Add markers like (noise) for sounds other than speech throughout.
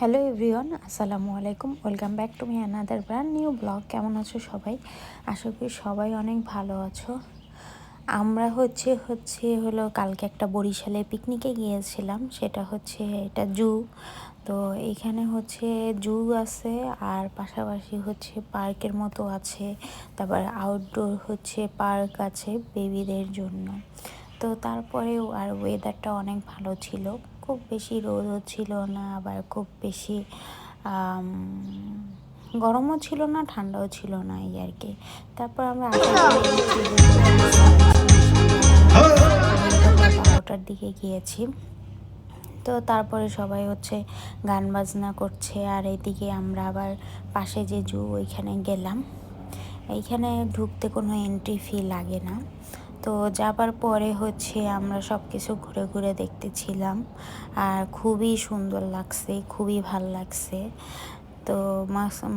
Hello everyone, আসসালামু আলাইকুম। Welcome back to me another brand new blog. কেমন আছো সবাই? আশা করি সবাই অনেক ভালো আছো। আমরা হচ্ছে হচ্ছে হলো কালকে একটা বরিশালে পিকনিকে গিয়েছিলাম। সেটা হচ্ছে এটা জু। তো এখানে হচ্ছে জু আছে, আর পাশাপাশি হচ্ছে পার্কের মতো আছে। তারপর আউটডোর হচ্ছে পার্ক আছে বেবিদের জন্য। তো তারপরেও আর ওয়েদারটা অনেক ভালো ছিল। খুব বেশি রোদও ছিল না আবার খুব বেশি গরমও ছিল না ঠান্ডাও ছিল না এই আর কি। তারপর আমরা বারোটার দিকে গিয়েছি। তো তারপরে সবাই হচ্ছে গান বাজনা করছে আর এদিকে আমরা আবার পাশে যে জু ওইখানে গেলাম। এইখানে ঢুকতে কোনো এন্ট্রি ফি লাগে না। তো যাবার পরে হচ্ছে আমরা সব কিছু ঘুরে ঘুরে দেখতেছিলাম। আর খুবই সুন্দর লাগছে খুবই ভালো লাগছে। তো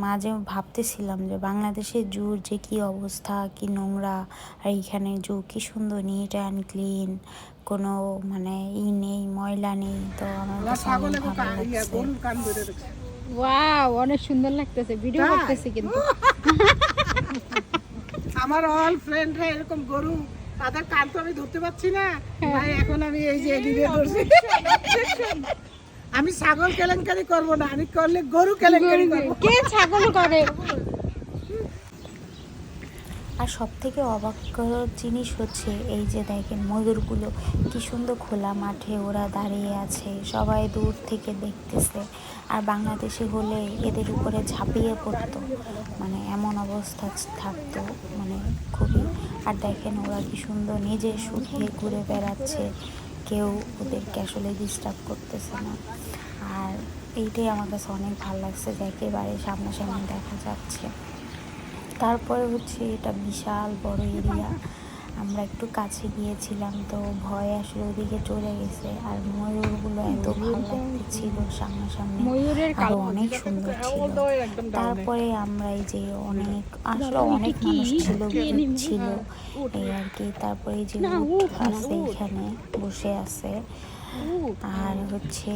মাঝে ভাবতেছিলাম যে বাংলাদেশের জুর যে কি অবস্থা কি নোংরা আর এইখানে জু কি সুন্দর নিট অ্যান্ড ক্লিন কোনো মানে ই নেই ময়লা নেই তো আমার ওয়াও অনেক সুন্দর লাগতেছে ভিডিও করতেছে কিন্তু। আমার অল ফ্রেন্ডরা এরকম গরু তাদের কান তো আমি ধরতে পারছি না। তাই এখন আমি এই যে এদিকে আমি ছাগল কেলেঙ্কারি করব না আমি করলে গরু কেলেঙ্কারি করব। কে ছাগল করে? আর সব থেকে অবাক করার জিনিস হচ্ছে এই যে দেখেন ময়ূরগুলো কি সুন্দর খোলা মাঠে ওরা দাঁড়িয়ে আছে সবাই দূর থেকে দেখতেছে। আর বাংলাদেশে হলে এদের উপরে ঝাঁপিয়ে পড়তো। মানে এমন অবস্থা থাকতো মানে খুবই আর দেখেন ওরা কি সুন্দর নিজে সুখে ঘুরে বেড়াচ্ছে। কেউ ওদেরকে আসলে ডিস্টার্ব করতেছে না। আর এইটাই আমার কাছে অনেক ভালো লাগছে যে একেবারে সামনাসামনি দেখা যাচ্ছে। তারপরে হচ্ছে এটা বিশাল বড় এরিয়া আমরা একটু কাছে গিয়েছিলাম তো ভয় আসলে ওদিকে চলে গেছে। আর ময়ূরগুলো এত ভালো লাগতেছিল সামনাসামনি। আরও অনেক সুন্দর ছিল। তারপরে আমরা এই যে অনেক আসলে অনেক মানুষ ছিল ছিল এই আর কি। তারপরে যে আছে এখানে বসে আছে। আর হচ্ছে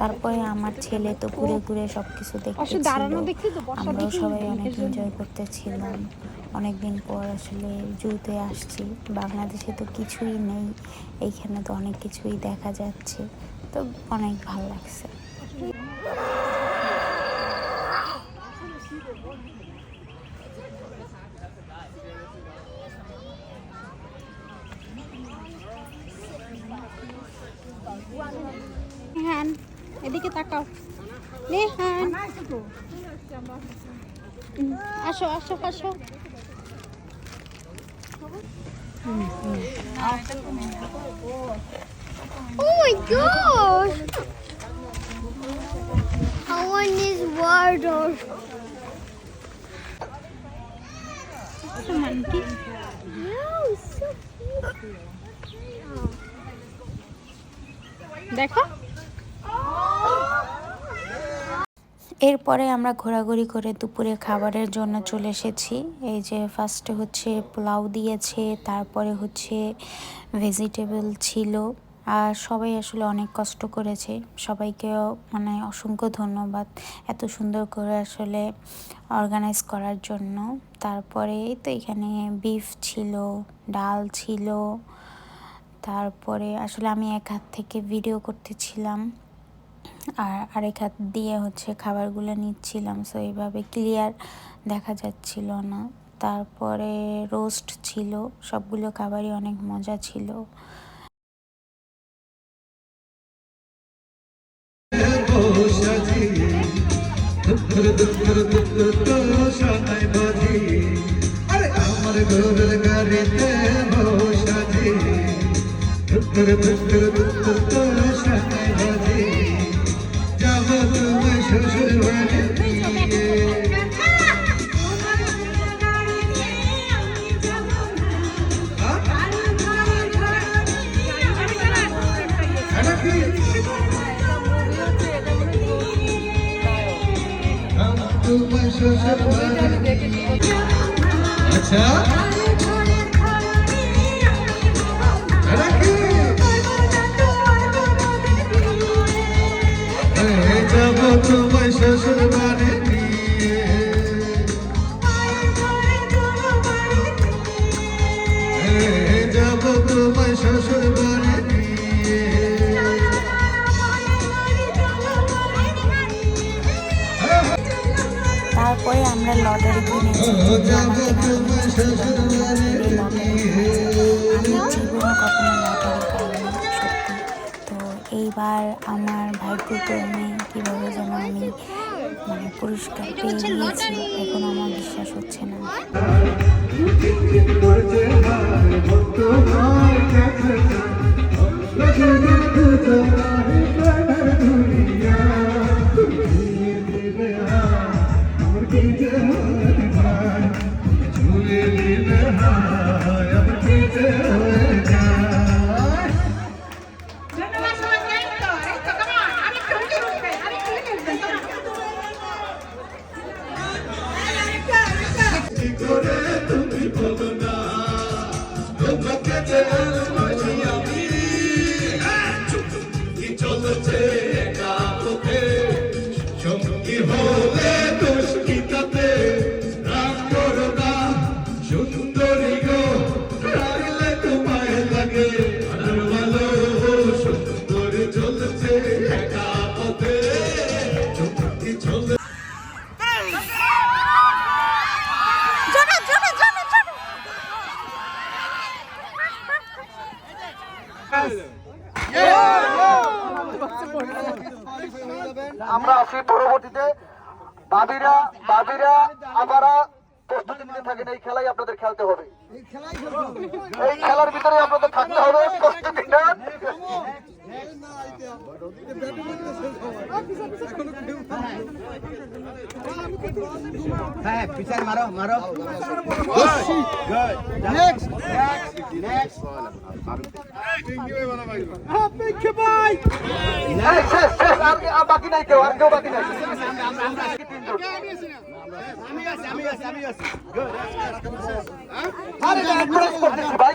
তারপরে আমার ছেলে তো ঘুরে ঘুরে সব কিছু দেখতেছিল আমরাও সবাই অনেক এনজয় করতেছিলাম। অনেকদিন পর আসলে জুতে আসছি। বাংলাদেশে তো কিছুই নেই। এইখানে তো অনেক কিছুই দেখা যাচ্ছে। তো অনেক ভালো লাগছে হ্যাঁ এদিকে তাকাও হ্যাঁ আসো আসো আসো Oh my gosh! I want this water. It's a monkey. No, it's so cute. দেখো এরপরে আমরা ঘোরাঘুরি করে দুপুরে খাবারের জন্য চলে এসেছি। এই যে ফার্স্টে হচ্ছে পোলাও দিয়েছে, তারপরে হচ্ছে ভেজিটেবল ছিল। আর সবাই আসলে অনেক কষ্ট করেছে। সবাইকেও মানে অসংখ্য ধন্যবাদ এত সুন্দর করে আসলে অর্গানাইজ করার জন্য। তারপরে তো এখানে বিফ ছিল, ডাল ছিল। তারপরে আসলে আমি এক হাত থেকে ভিডিও করতেছিলাম। আর আরেক হাত দিয়ে হচ্ছে খাবারগুলো নিচ্ছিলাম সো এইভাবে ক্লিয়ার দেখা যাচ্ছিল না। তারপরে রোস্ট ছিল, সবগুলো খাবারই অনেক মজা ছিল। আমার Thank you. পাইনি সত্যি। তো এইবার আমার ভাইপুকে আমি কীভাবে যেন আমি মানে পুরস্কার পেয়ে গিয়েছি এখন আমার বিশ্বাস হচ্ছে না। ভক্ত করে তুমি বলো না তোমাকে প্রস্তুতি নিতে থাকেন এই খেলাই আপনাদের খেলতে হবে। এই খেলার ভিতরে আপনাদের থাকতে হবে প্রস্তুতি নেন এই, শেষ, শেষ, আর কি- আর বাকি নাই কেউ আর কেউ বাকি নাই আমি আছি আরে অ্যাডভারেজ করতেছি ভাই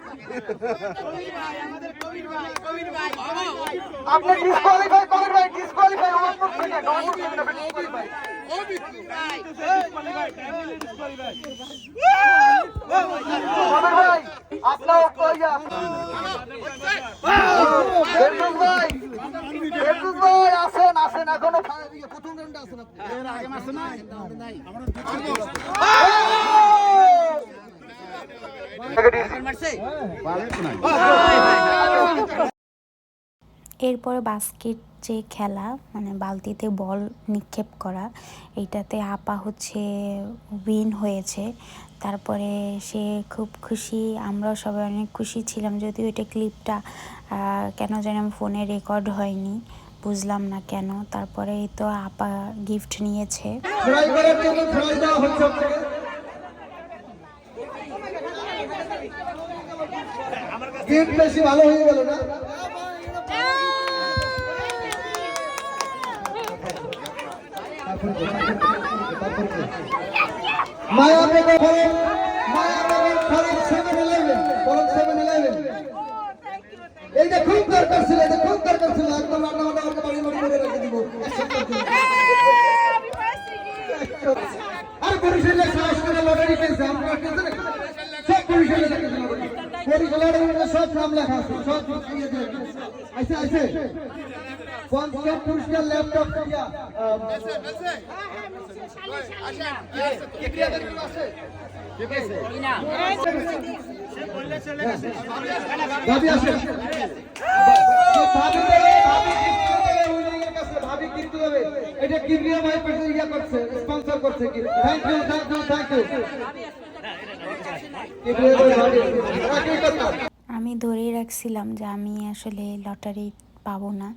আপনি ডিসকোয়ালিফাই ভাই ডিসকোয়ালিফাই ডিসকোয়ালিফাই কবির ভাই কইয়া ভাই ফেরদৌস ভাই আসেন আসেন এখনও প্রথম রাউন্ডে আসেন আপনি। এরপরে বাস্কেট যে খেলা মানে বালতিতে বল নিক্ষেপ করা এইটাতে আপা হচ্ছে উইন হয়েছে। তারপরে সে খুব খুশি আমরাও সবাই অনেক খুশি ছিলাম যদিও এটা ক্লিপটা কেন যেন ফোনে রেকর্ড হয়নি বুঝলাম না কেন। তারপরে এই তো আপা গিফট নিয়েছে। গিফট বেশি ভালো হয়ে গেল না? মায়া বেগম ফরম মায়া বেগম খুব দরকার ছিল এটা খুব দরকার ছিল, একদম রান্না বান্না আমাকে বাড়ি বাড়ি করে রেখে দিব আর বরিশালে সাহস করে লটারি পেয়েছে আমরা পেয়েছে না? সব বরিশালে দেখেছে লটারি ভাবি দেবে। এটা কিবরিয়া ভাই করছে স্পন্সর করছে কি? Thank you thank you thank you আমি ধরেই রাখছিলাম যে আমি আসলে লটারি পাবো না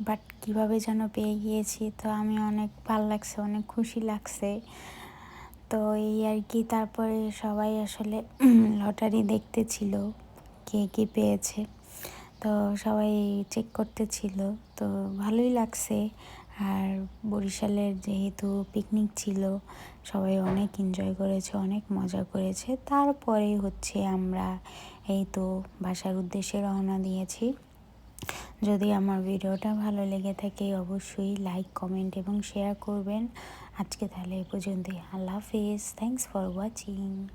বাট কীভাবে যেন পেয়ে গিয়েছি, তো আমি অনেক ভালো লাগছে, অনেক খুশি লাগছে। তো এই আর কি, তারপরে সবাই আসলে (clears throat) লটারি দেখতেছিল কে কি পেয়েছে। তো সবাই চেক করতেছিল, তো ভালোই লাগছে। আর বরিশালের যেহেতু পিকনিক ছিল, সবাই অনেক এনজয় করেছে, অনেক মজা করেছে। তারপরে হচ্ছে আমরা এই তো বাসার উদ্দেশ্যে রওনা দিয়েছি। যদি আমার ভিডিওটা ভালো লেগে থাকে অবশ্যই লাইক কমেন্ট এবং শেয়ার করবেন। আজকে তাহলে এই পর্যন্তই। আল্লাহ হাফিজ। Thanks for watching